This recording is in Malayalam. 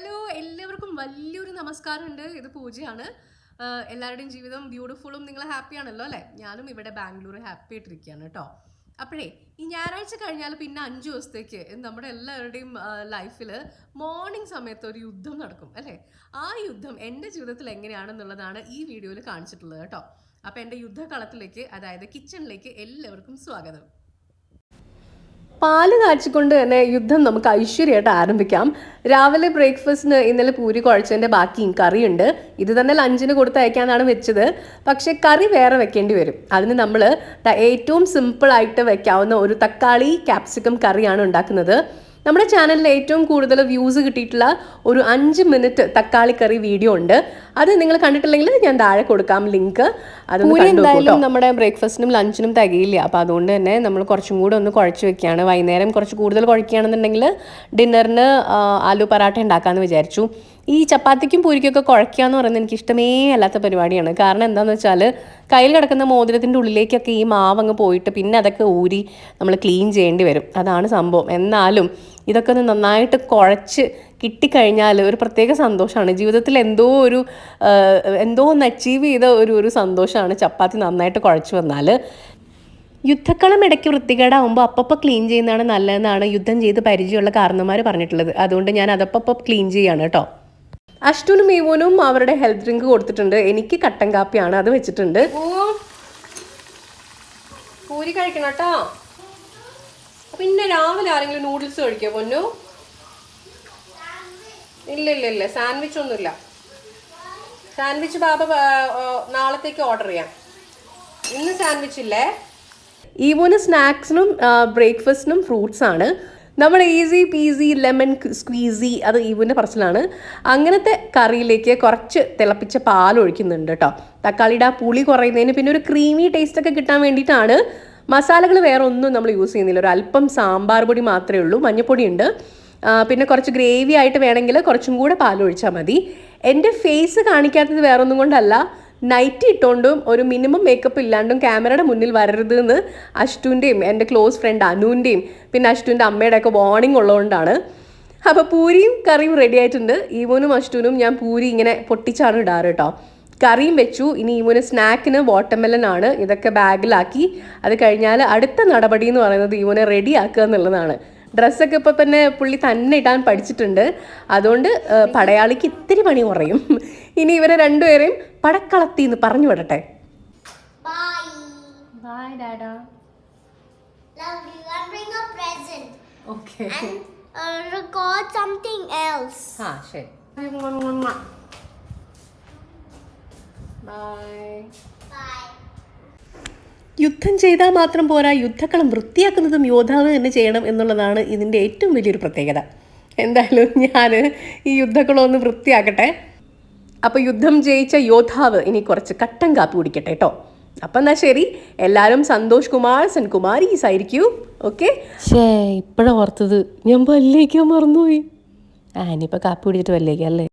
ഹലോ എല്ലാവർക്കും വലിയൊരു നമസ്കാരമുണ്ട്. ഇത് പൂജയാണ്. എല്ലാവരുടെയും ജീവിതം ബ്യൂട്ടിഫുള്ളും നിങ്ങൾ ഹാപ്പി ആണല്ലോ അല്ലേ? ഞാനും ഇവിടെ ബാംഗ്ലൂർ ഹാപ്പി ആയിട്ടിരിക്കുകയാണ് കേട്ടോ. അപ്പോഴേ ഈ ഞായറാഴ്ച കഴിഞ്ഞാൽ പിന്നെ അഞ്ച് ദിവസത്തേക്ക് നമ്മുടെ എല്ലാവരുടെയും ലൈഫിൽ മോർണിംഗ് സമയത്ത് ഒരു യുദ്ധം നടക്കും അല്ലേ? ആ യുദ്ധം എന്റെ ജീവിതത്തിൽ എങ്ങനെയാണെന്നുള്ളതാണ് ഈ വീഡിയോയിൽ കാണിച്ചിട്ടുള്ളത് കേട്ടോ. അപ്പോൾ എന്റെ യുദ്ധകളത്തിലേക്ക് അതായത് കിച്ചണിലേക്ക് എല്ലാവർക്കും സ്വാഗതം. പാൽ കാച്ചിക്കൊണ്ട് തന്നെ യുദ്ധം നമുക്ക് ഐശ്വര്യമായിട്ട് ആരംഭിക്കാം. രാവിലെ ബ്രേക്ക്ഫാസ്റ്റിന് ഇന്നലെ പൂരി കുഴച്ചതിന്റെ ബാക്കിയും കറിയുണ്ട്. ഇത് തന്നെ ലഞ്ചിന് കൊടുത്തയക്കാനാണ് വെച്ചത്. പക്ഷേ കറി വേറെ വെക്കേണ്ടി വരും. അതിന് നമ്മൾ ഏറ്റവും സിമ്പിളായിട്ട് വെക്കാവുന്ന ഒരു തക്കാളി ക്യാപ്സിക്കം കറിയാണ് ഉണ്ടാക്കുന്നത്. നമ്മുടെ ചാനലിൽ ഏറ്റവും കൂടുതൽ വ്യൂസ് കിട്ടിയിട്ടുള്ള ഒരു അഞ്ച് മിനിറ്റ് തക്കാളി കറി വീഡിയോ ഉണ്ട്. അത് നിങ്ങൾ കണ്ടിട്ടില്ലെങ്കിൽ ഞാൻ താഴെ കൊടുക്കാം ലിങ്ക് അത് എന്തായാലും നമ്മുടെ ബ്രേക്ക്ഫാസ്റ്റിനും ലഞ്ചിനും തികയില്ല. അപ്പോൾ അതുകൊണ്ട് തന്നെ നമ്മൾ കുറച്ചും കൂടെ ഒന്ന് കുഴച്ച് വെക്കുകയാണ്. വൈകുന്നേരം കുറച്ച് കൂടുതൽ കുഴക്കുകയാണെന്നുണ്ടെങ്കിൽ ഡിന്നറിന് ആലു പറാട്ട ഉണ്ടാക്കാമെന്ന് വിചാരിച്ചു. ഈ ചപ്പാത്തിക്കും പൂരിക്കൊക്കെ കുഴയ്ക്കുക എന്ന് പറയുന്നത് എനിക്ക് ഇഷ്ടമേ അല്ലാത്ത പരിപാടിയാണ്. കാരണം എന്താണെന്ന് വെച്ചാൽ കയ്യിൽ കിടക്കുന്ന മോതിരത്തിന്റെ ഉള്ളിലേക്കൊക്കെ ഈ മാവ് അങ്ങ് പോയിട്ട് പിന്നെ അതൊക്കെ ഊരി നമ്മൾ ക്ലീൻ ചെയ്യേണ്ടി വരും. അതാണ് സംഭവം. എന്നാലും ഇതൊക്കെ ഒന്ന് നന്നായിട്ട് കുഴച്ച് കിട്ടിക്കഴിഞ്ഞാൽ ഒരു പ്രത്യേക സന്തോഷമാണ്. ജീവിതത്തിൽ എന്തോ ഒരു എന്തോ ഒന്ന് അച്ചീവ് ചെയ്ത ഒരു ഒരു സന്തോഷമാണ് ചപ്പാത്തി നന്നായിട്ട് കുഴച്ച് വന്നാൽ യുദ്ധക്കളം ഇടയ്ക്ക് വൃത്തികേടാവുമ്പോൾ അപ്പപ്പോൾ ക്ലീൻ ചെയ്യുന്നതാണ് നല്ലതെന്നാണ് യുദ്ധം ചെയ്ത് പരിചയമുള്ള കാരണന്മാർ പറഞ്ഞിട്ടുള്ളത്. അതുകൊണ്ട് ഞാൻ അതപ്പപ്പോൾ ക്ലീൻ ചെയ്യാണ് കേട്ടോ. അഷ്ടൂനും മീവോനും അവരുടെ ഹെൽത്ത് ഡ്രിങ്ക് കൊടുത്തിട്ടുണ്ട്. എനിക്ക് കട്ടൻ കാപ്പിയാണ് അത് വെച്ചിട്ടുണ്ട്. പൂരി കഴിക്കണം കേട്ടോ. പിന്നെ രാവിലെ ആരെങ്കിലും നൂഡിൽസ് കഴിക്കോ പൊന്നു? ഇല്ല ഇല്ല ഇല്ല. സാൻഡ്വിച്ച് ഒന്നുമില്ല. സാൻഡ്വിച്ച് ബാബ നാളത്തേക്ക് ഓർഡർ ചെയ്യാം. ഇന്ന് സാൻഡ്വിച്ച് ഇല്ലേ? ഈവോന് സ്നാക്സിനും ബ്രേക്ക്ഫാസ്റ്റിനും ഫ്രൂട്ട്സ് ആണ്. നമ്മൾ ഈസി പീസി ലെമൺ സ്ക്വീസി അത് ഈവോന്റെ പറച്ചിലാണ്. അങ്ങനത്തെ കറിയിലേക്ക് കുറച്ച് തിളപ്പിച്ച പാൽ ഒഴിക്കുന്നുണ്ട് കേട്ടോ തക്കാളിയുടെ ആ പുളി കുറയുന്നതിന് പിന്നെ ഒരു ക്രീമി ടേസ്റ്റ് ഒക്കെ കിട്ടാൻ വേണ്ടിയിട്ടാണ് മസാലകൾ വേറെ ഒന്നും നമ്മൾ യൂസ് ചെയ്യുന്നില്ല. ഒരു അല്പം സാമ്പാർ പൊടി മാത്രമേ ഉള്ളൂ മഞ്ഞപ്പൊടി ഉണ്ട്. പിന്നെ കുറച്ച് ഗ്രേവി ആയിട്ട് വേണമെങ്കിൽ കുറച്ചും കൂടെ പാൽ ഒഴിച്ചാൽ മതി. എന്റെ ഫേസ് കാണിക്കാത്തത് വേറൊന്നും കൊണ്ടല്ല. നൈറ്റ് ഇട്ടുകൊണ്ടും ഒരു മിനിമം മേക്കപ്പ് ഇല്ലാണ്ടും ക്യാമറയുടെ മുന്നിൽ വരരുത് എന്ന് അഷ്ടുവിന്റെയും എന്റെ ക്ലോസ് ഫ്രണ്ട് അനുവിന്റെയും പിന്നെ അഷ്ടുവിന്റെ അമ്മയുടെ ഒക്കെ വാർണിംഗ് ഉള്ളതുകൊണ്ടാണ് അപ്പോൾ പൂരിയും കറിയും റെഡി ആയിട്ടുണ്ട്. ഈമോനും അഷ്ടുവിനും ഞാൻ പൂരി ഇങ്ങനെ പൊട്ടിച്ചാണ് ഇടാറ് കേട്ടോ. കറിയും വെച്ചു. ഇനി ഈമോന് സ്നാക്കിന് വാട്ടർമെലൻ ആണ്. ഇതൊക്കെ ബാഗിലാക്കി. അത് കഴിഞ്ഞാൽ അടുത്ത നടപടി എന്ന് പറയുന്നത് ഈമോനെ റെഡി ആക്കുക എന്നുള്ളതാണ്. ഡ്രസ്സൊക്കെ ഇപ്പോൾ തന്നെ പുള്ളി തന്നെ ഇടാൻ പഠിച്ചിട്ടുണ്ട്. അതുകൊണ്ട് പടയാളിക്ക് ഇത്തിരി പണി കുറയും. ഇനി ഇവരെ രണ്ടുപേരെയും പടക്കളത്തി എന്ന് പറഞ്ഞു വിടട്ടെ Bye. ബൈ ഡാഡാ Love you. I'll bring a present okay and uh, record something else. ആ ശരി ബൈ Bye. യുദ്ധം ചെയ്താൽ മാത്രം പോരാ യുദ്ധക്കളം വൃത്തിയാക്കുന്നതും യോദ്ധാവ് തന്നെ ചെയ്യണം എന്നുള്ളതാണ് ഇതിന്റെ ഏറ്റവും വലിയൊരു പ്രത്യേകത എന്തായാലും ഞാൻ ഈ യുദ്ധക്കളം ഒന്ന് വൃത്തിയാക്കട്ടെ അപ്പോൾ യുദ്ധം ജയിച്ച യോദ്ധാവ് ഇനി കുറച്ച് കട്ടൻ കാപ്പി കുടിക്കട്ടെ കേട്ടോ അപ്പം എന്നാ ശരി. എല്ലാവരും സന്തോഷ് കുമാർ സെൻകുമാരീസ് ആയിരിക്കൂ ഓക്കെ? ഷേ ഇപ്പോഴാണ് ഓർത്തത്. ഞാൻ പല്ലേക്കാൻ മറന്നുപോയി. ആ ഇനിയിപ്പോൾ കാപ്പി കുടിച്ചിട്ട് പല്ലേക്കാം അല്ലേ?